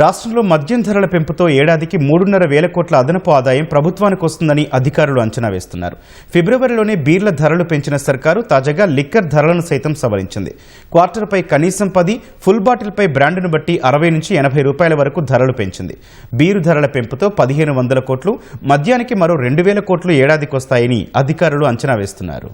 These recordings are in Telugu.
రాష్ట్రంలో మద్యం ధరల పెంపుతో ఏడాదికి మూడున్నర వేల కోట్ల అదనపు ఆదాయం ప్రభుత్వానికి వస్తుందని అధికారులు అంచనా వేస్తున్నారు. ఫిబ్రవరిలోనే బీర్ల ధరలు పెంచిన సర్కారు తాజాగా లిక్కర్ ధరలను సైతం సవరించింది. క్వార్టర్పై కనీసం పది ఫుల్ బాటిల్పై బ్రాండ్ను బట్టి అరవై నుంచి ఎనభై రూపాయల వరకు ధరలు పెంచింది. బీరు ధరల పెంపుతో పదిహేను వందల కోట్లు మద్యానికి మరో రెండు వేల కోట్లు ఏడాదికి వస్తాయని అధికారులు అంచనా వేస్తున్నారు.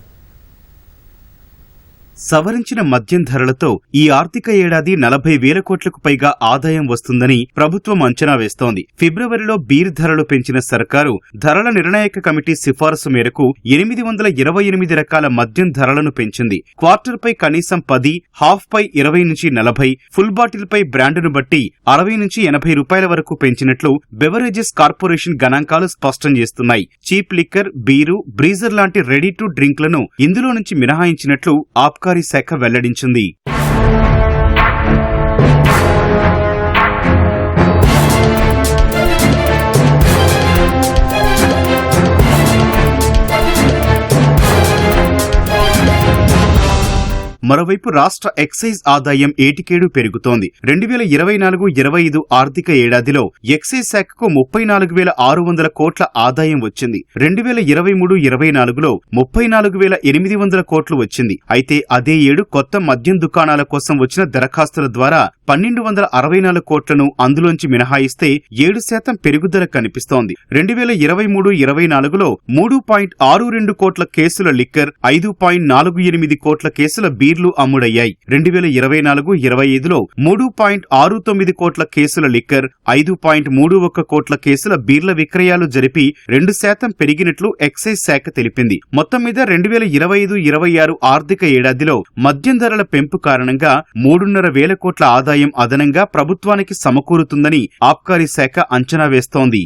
సవరించిన మద్యం ధరలతో ఈ ఆర్థిక ఏడాది నలభై వేల కోట్లకు పైగా ఆదాయం వస్తుందని ప్రభుత్వం అంచనా వేస్తోంది. ఫిబ్రవరిలో బీర్ ధరలు పెంచిన సర్కారు ధరల నిర్ణాయక కమిటీ సిఫారసు మేరకు ఎనిమిది వందల ఇరవై ఎనిమిది రకాల మద్యం ధరలను పెంచింది. క్వార్టర్పై కనీసం పది హాఫ్ పై ఇరవై నుంచి నలభై ఫుల్ బాటిల్ పై బ్రాండును బట్టి అరవై నుంచి ఎనభై రూపాయల వరకు పెంచినట్లు బెవరేజెస్ కార్పొరేషన్ గణాంకాలు స్పష్టం చేస్తున్నాయి. చీప్ లిక్కర్ బీరు బ్రీజర్ లాంటి రెడీ టు డ్రింక్లను ఇందులో నుంచి మినహాయించినట్లు ఆబ్కారీ శాఖ వెల్లడించింది. మరోవైపు రాష్ట్ర ఎక్సైజ్ ఆదాయం ఏటికేడు పెరుగుతోంది. రెండు వేల ఇరవై నాలుగు ఇరవై ఐదు ఆర్థిక ఏడాదిలో ఎక్సైజ్ శాఖకు ముప్పై నాలుగు వేల ఆరు వందల కోట్ల ఆదాయం వచ్చింది. రెండు వేల ఇరవై మూడు ఇరవై నాలుగులో ముప్పై నాలుగు వేల ఎనిమిది వందల కోట్లు వచ్చింది. అయితే అదే ఏడు కొత్త మద్యం దుకాణాల కోసం వచ్చిన దరఖాస్తుల ద్వారా పన్నెండు వందల అరవై నాలుగు కోట్లను అందులోంచి మినహాయిస్తే ఏడు శాతం పెరుగుదల కనిపిస్తోంది. రెండు వేల ఇరవై మూడు ఇరవై నాలుగులో మూడు పాయింట్ ఆరు రెండు కోట్ల కేసుల లిక్కర్ ఐదు పాయింట్ నాలుగు ఎనిమిది కోట్ల కేసుల బీర్లు అమ్ముడయ్యాయి. రెండు వేల ఇరవై నాలుగు ఇరవై ఐదులో మూడు పాయింట్ ఆరు తొమ్మిది కోట్ల కేసుల లిక్కర్ ఐదు పాయింట్ మూడు ఒక్క కోట్ల కేసుల బీర్ల విక్రయాలు జరిపి రెండు శాతం పెరిగినట్లు ఎక్సైజ్ శాఖ తెలిపింది. మొత్తం మీద రెండు వేల ఇరవై ఐదు ఇరవై ఆరు ఆర్థిక ఏడాదిలో మద్యం ధరల పెంపు కారణంగా మూడున్నర వేల కోట్ల ఆదాయం అదనంగా ప్రభుత్వానికి సమకూరుతుందని ఆబ్కారీ శాఖ అంచనా వేస్తోంది.